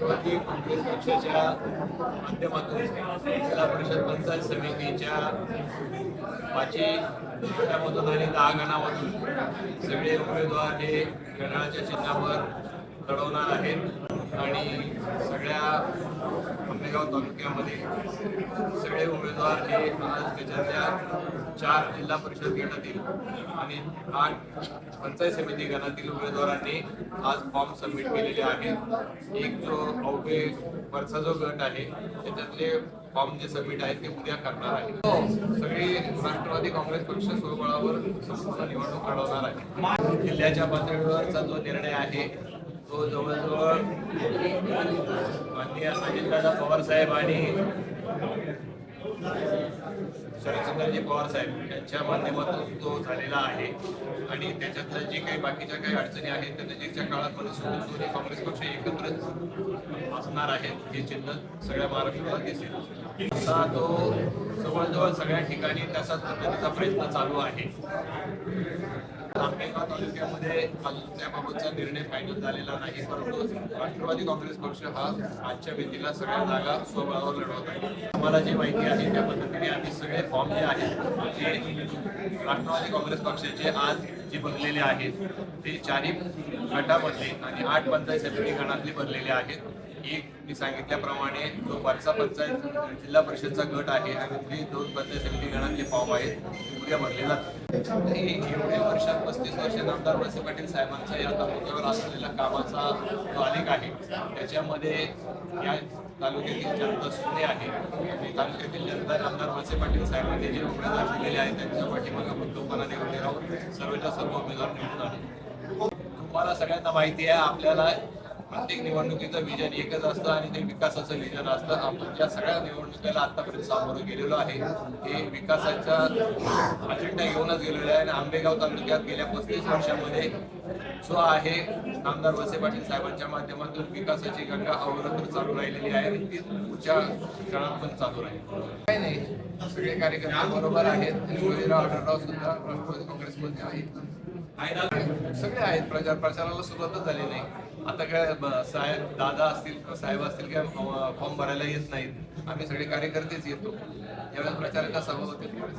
राष्ट्रवादी काँग्रेस पक्षाच्या माध्यमातून जिल्हा परिषद पंचायत समितीच्या पाचही गटामधून आणि दहा गणामधून सगळे उमेदवार हे घड्याळाच्या चिन्हावर लढवणार आहेत. आणि मालेगाव तालुक्यामध्ये सगळे उमेदवार हे आज त्याच्यातल्या चार जिल्हा परिषद गटातील आणि आठ पंचायत समिती गणातील उमेदवारांनी आज फॉर्म सबमिट केलेले आहेत. एक जो अवघे वरचा जो गट आहे त्याच्यातले फॉर्म जे सबमिट आहेत ते उद्या करणार आहे. सगळे सगळी राष्ट्रवादी काँग्रेस पक्ष स्वबळावर संपूर्ण निवडणूक लढवणार आहे. जिल्ह्याच्या पातळीवरचा जो निर्णय आहे तो जवळजवळ माननीय अजितदादा पवार साहेब आणि शरदचंद्रजी पवार साहेब यांच्या माध्यमातून तो झालेला आहे. आणि त्याच्यातल्या जे काही बाकीच्या काही अडचणी आहेत त्या नजीकच्या काळात सोडून दोन्ही काँग्रेस पक्ष एकत्र असणार आहेत हे चिन्ह सगळ्या महाराष्ट्राला दिसेल. आता तो जवळजवळ सगळ्या ठिकाणी तसाच पद्धतीचा प्रयत्न चालू आहे. आंबेगाव तालुक्यामध्ये अजून त्याबाबतचा निर्णय फायनल झालेला नाही परंतु राष्ट्रवादी काँग्रेस पक्ष हा आजच्या भेटीला सगळ्या जागा स्वबळावर लढवत आहे. आम्हाला जी माहिती आहे त्या पद्धतीने आम्ही सगळे फॉर्म जे आहेत ते राष्ट्रवादी काँग्रेस पक्षाचे आज जे बनलेले आहेत ते चारही गटामध्ये आणि आठ पंचायत समिती गणातले भरलेले आहेत. एक मी सांगितल्याप्रमाणे जो वरचा पंचायत जिल्हा परिषदचा गट आहे आणि ते दोन पंचायत समिती गणातले फॉर्म आहेत ते उद्या भरले जातात हे एवढे पस्तीस वर्षात आमदार वळसे पाटील साहेबांचा या तालुक्यावर असलेला कामाचा जो आलेख आहे त्याच्यामध्ये या तालुक्यातील जनता सुने आहे तालुक्यातील जनता आमदार वळसे पाटील साहेबांनी जे उमेदवार दिलेले आहेत त्यांच्या पाठीमागे भक्कमपणाने उभे राहून सर्वच्या सर्व उमेदवार निवडून आले. तुम्हाला सगळ्यांना माहिती आहे आपल्याला प्रत्येक निवडणुकीचं विजन एकच असतं आणि ते विकासाचं विजन असतं. आपण ज्या सगळ्या निवडणुकीला आतापर्यंत सामोरं गेलेलो आहे हे विकासाचा अजेंडा घेऊनच गेलेलो आहे. आणि आंबेगाव तालुक्यात गेल्या पस्तीस वर्षामध्ये जो आहे आमदार वसे पाटील साहेबांच्या माध्यमातून विकासाची गंगा अवरोध चालू राहिलेली आहे. ती पुढच्या काळात पण चालू राहील. काही नाही. सगळे कार्यकर्ते बरोबर आहेत. शिवाजीराव आढळराव सुद्धा राष्ट्रवादी काँग्रेसमध्ये आहेत. सगळे आहेत. प्रचार प्रचाराला सुरुवातच झाली नाही. आता काय साहेब दादा असतील साहेब असतील काय फॉर्म भरायला येत नाहीत. आम्ही सगळे कार्यकर्तेच येतो. ज्यावेळेस प्रचाराच्या सभा होते? त्यावेळेस